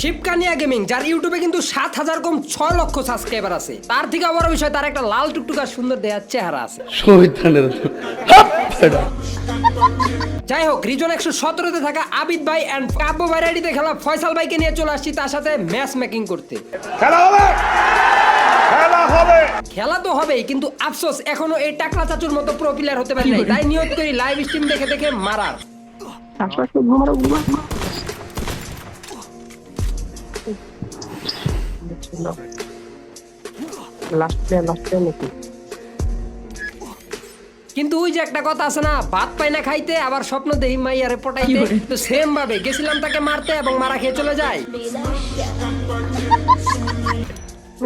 শিবকানিয়া gaming যার ইউটিউবে কিন্তু সাত হাজার কম ছয় লক্ষ সাবস্ক্রাইবার আছে। তার থেকে বড় বিষয় তার একটা লাল টুকটুকা সুন্দর দেহার চেহারা আছে। যাই হোক রিজন একশো সতেরোতে থাকা আবিদ ভাই অ্যান্ড কাব্য ভ্যারাইটিতে খেলা। ফয়সাল ভাইকে নিয়ে চলে আসছি তার সাথে ম্যাচ মেকিং করতে। খেলা হবে! খেলা হবে! খেলা তো হবেই কিন্তু আফসোস এখনও এই টাকলা চাচুর মতো প্রো প্লেয়ার হতে পারি নাই। তাই নিয়ত করি লাইভ স্ট্রিম দেখে দেখে মারার। লাস্ট প্লেয়ার লাস্ট প্লেয়ার নাকি কিন্তু ওই যে একটা কথা আছে না ভাত পাই না খাইতে আবার স্বপ্ন দেহি মাইয়ারে পটাইতে তো সেম ভাবে গেছিলাম তাকে মারতে এবং মারা খেয়ে চলে যায়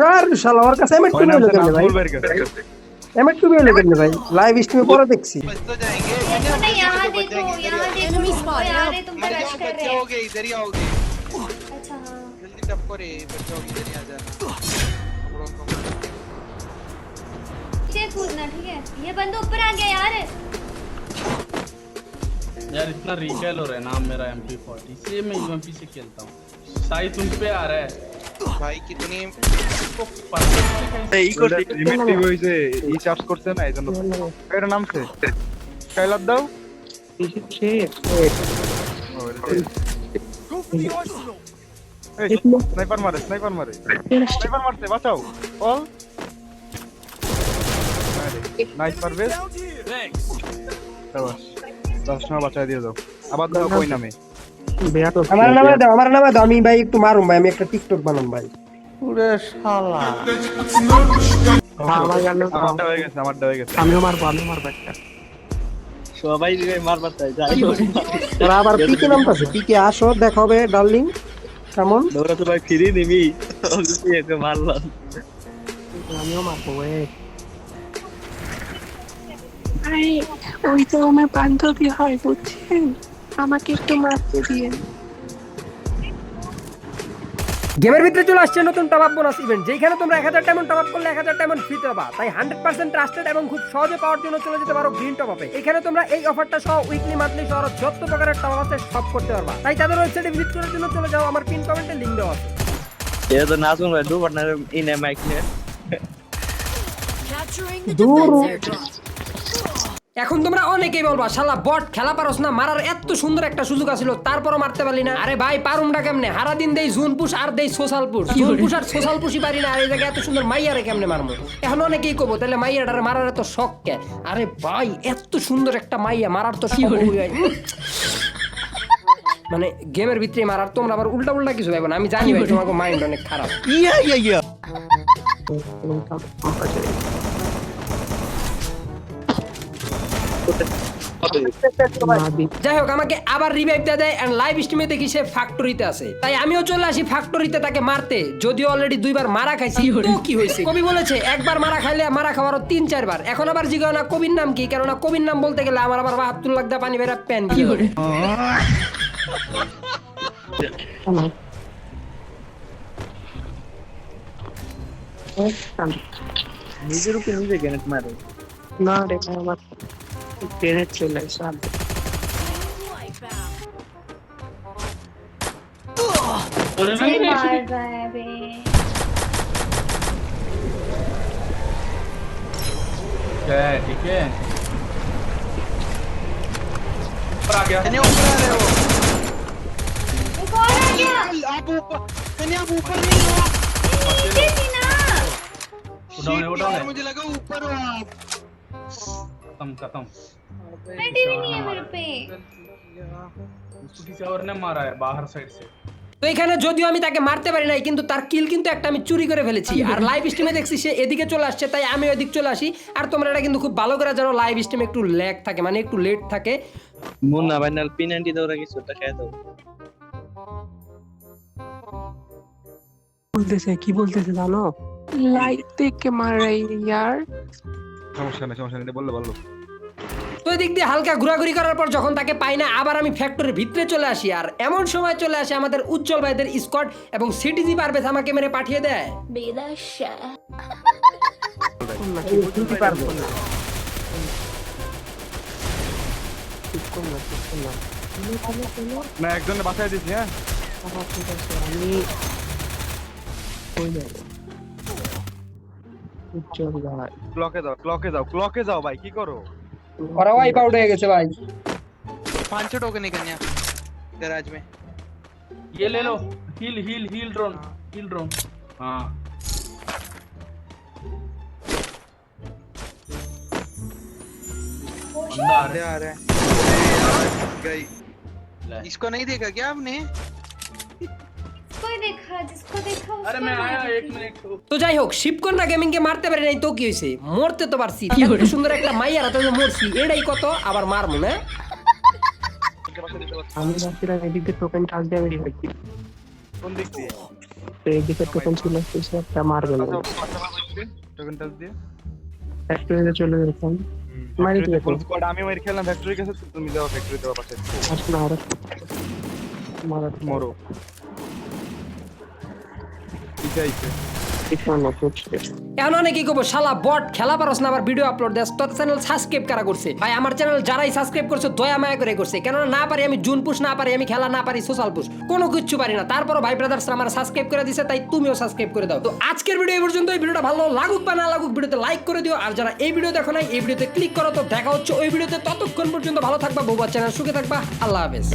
আর শালা আমার কাছে এমএট টু মিলে কেন ভাই এমএট টু মিলে কেন ভাই লাইভ স্ট্রিমে পরে দেখছি देखो ना यहाँ देखो यहाँ देखो वो यहाँ रे तुम पे रश कर रहे हैं हाँ जल्दी टप करे बच्चे आओगे इधर ही आ जाना हम लोग को नीचे कूदना ठीक है ये बंदा ऊपर आ गया यार यार इतना रिकैल हो रहा है नाम मेरा एम पी फोर्टी से मैं यूएमपी से खेलता हूँ साई तुम पे आ रहा है भाई कितनी इसको परफेक्ट এই করতে রিমেট টিভি হইছে ই চার্জ করছে না এইজন্য এটা নামছে স্কাইলার দাও এই স্নাইপার মারে স্নাইপার মারে। স্নাইপার মারছে বাঁচাও। অল নাইস পারভেজ দশ সময় বাঁচায় দিয়ে দাও। আবার দাও কই নামে। আমার নামে দাও আমার নামে দাও। আমি ভাই একটু মারুম ভাই আমি একটা টিকটক বানাম ভাই। আমারটা হয়ে গেছে আমারটা হয়ে গেছে। আমিও মারবো আমিও মারবো একটা। সবাই মারবার চাই আবার পিকে নামতাছে? পিকে আসো দেখা হবে ডার্লিং। কেমন? দৌড়া তো ভাই ফিরি নিবি। একে মারলাম আমিও মারবো ওয়ে। আরে ওই তো আমার বান্ধবী হয় বুঝছেন? আমাকে একটু মারতে দিয়ে গেমের ভিতরে চলে আসছে নতুন টপ আপ বোনাস ইভেন্ট যেখানে তোমরা এক হাজার টাইম টপ আপ করলে এক হাজার টাইম ফ্রি পাবা তাই হান্ড্রেড পার্সেন্ট ট্রাস্টেড এবং খুব সহজে পাওয়ার জন্য চলে যেতে পারো গ্রিন টপ আপে এখানে তোমরা এই অফারটা সহ উইকলি মান্থলি সহ যত প্রকারের টপ আপ সব করতে পারবা। তাই তাদের ওয়েবসাইটে ভিজিট করার জন্য চলে যাও আমার পিন কমেন্টে লিঙ্ক দেওয়া আছে। এটা তো ইন দূর। এখন তোমরা অনেকেই বলবা শালা বট খেলা পারস না মারার এত সুন্দর একটা সুযোগ আছিল তারপরও মারতে পারলি না। আরে ভাই পারুমটা কেমনে? হারা দিন দেই জুন পুষ আর দেই সোশ্যাল পুষ। জুন পুষ আর সোশ্যাল পুষই পারি না আর এই জায়গায় এত সুন্দর মাইয়ারে কেমনে মারমু? এখন অনেকেই কবো তাহলে মাইয়াটারে মারার এত শখ কে? আরে ভাই এত সুন্দর একটা মাইয়া মারার তো শখ। মানে গেমের ভিতরে মারার তোমরা আবার উল্টা উল্টা কিছু ভাইবো না আমি জানি ভাই তোমাকে মাইন্ড অনেক খারাপ। যাই হোক আমাকে আবার রিভাইভ দেয় দেয় এন্ড লাইভ স্ট্রিমে দেখি সে ফ্যাক্টরিতে আছে। তাই আমিও চলে আসি ফ্যাক্টরিতে তাকে মারতে। যদিও অলরেডি দুইবার মারা খাইছি তো কি হয়েছে কবি বলেছে একবার মারা খাইলে মারা খাওয়ারও তিন চারবার এখন আবার জিগাও না কবির নাম কি? কেননা কবির নাম বলতে গেলে আমার আবার বাহাত্তর লাখ দা পানি বেড়া প্যান কি করে নিজের উপরে নিজে গ্রেনেড মারে। না রে Bennett killed like something. Take my baby. क्या है ठीक है? ऊपर आ गया। कन्या ऊपर आ रहे हो। ऊपर आ गया। आप ऊपर कन्या आप ऊपर नहीं हो। नीचे थी ना। उठाओ उठाओ मुझे लगा ऊपर हो आप। खत्म खत्म बैटरी भी नहीं है मेरे पे उसको किसी और ने मारा है बाहर साइड से তো এখানে যদিও আমি তাকে মারতে পারি নাই কিন্তু তার কিল কিন্তু একটা আমি চুরি করে ফেলেছি আর লাইভ স্ট্রিমে দেখছি সে এদিকে চলে আসছে তাই আমি ওইদিক চলে আসি আর তোমরা এটা কিন্তু খুব ভালো করে জানো লাইভ স্ট্রিমে একটু ল্যাগ থাকে মানে একটু লেট থাকে মুন্না ভাই নাল পিনান্টি দৌড়া কিছু একটা খেয়ে দাও বলতেছে কি বলতেছে জানো লাইট দেখ के मार रही है यार সমস্যা নেই সমস্যা নেই বললে বলল তো এদিক দিয়ে হালকা ঘোরাঘুরি করার পর যখন তাকে পাই না আবার আমি ফ্যাক্টরির ভিতরে চলে আসি। আর এমন সময় চলে আসে আমাদের উজ্জ্বল ভাইদের স্কোয়াড এবং সিটিজি পারভেজ আমাকে মেরে পাঠিয়ে দেয়। না একজনে বাঁচায় দিছি হ্যাঁ? আমি ওই যাবো উজ্জ্বল ভাই ক্লকে যাও ক্লকে যাও ক্লকে যাও ভাই কি করো ওরা ওয়াইপ আউট হয়ে গেছে ভাই पांच छह टोकन निकलने गैराज में ये ले लो heel heel heel drone heel drone हाँ बंदा आ अरे रहा आ रहा है गई है इसको नहीं देखा क्या आपने তো যাই হোক শিবকন্যা গেমিং কে মারতে পারি নাই তো কি হয়েছে? মরতে তো পারছি। এত সুন্দর একটা মাইয়ার হাতে মরছি এটাই কত? আবার মারমু না? আমি ভাবছিলাম এদিক দিয়ে টোকেন টাচ দিয়ে আমি রিভাইভ দিই কোন দিক দিয়ে? তো এইদিকে টোকেন ছিল সে একটা মারবে না। টোকেন টাচ দিয়ে? ফ্যাক্টরিতে চলে মারি দিয়ে ফুল স্কোয়াড আমি মারি খেললাম ফ্যাক্টরি কাছে তুমি যাও ফ্যাক্টরি দেওয়া পাশে আসলে আর মারা মরো। এখন অনেকে কব শালা বট, খেলা ভিডিও আপলোড চ্যানেল সাবস্ক্রাইব করা করছে? ভাই, আমার চ্যানেল যারাই সাবস্ক্রাইব করছে, দয়া মায়া করে করছে। কেননা পারি আমি জুন পুশ না পারি আমি খেলা, না পারি সোশ্যাল পুশ কোনো কিছু পারি না। তারপরও ভাই ব্রাদার্স আমার সাবস্ক্রাইব করে দিছে, তাই তুমিও সাবস্ক্রাইব করে দাও। তো আজকের ভিডিও এই পর্যন্ত এই ভিডিওটা ভালো লাগুক বা না লাগুক, ভিডিওতে লাইক করে দিও। আর যারা এই ভিডিও দেখো নাই ভিডিওতে ক্লিক করো দেখা হচ্ছে ওই ভিডিওতে ততক্ষণ পর্যন্ত ভালো থাকবা বৌবা চ্যানেল সুখে থাকবা। আল্লাহ হাফেজ.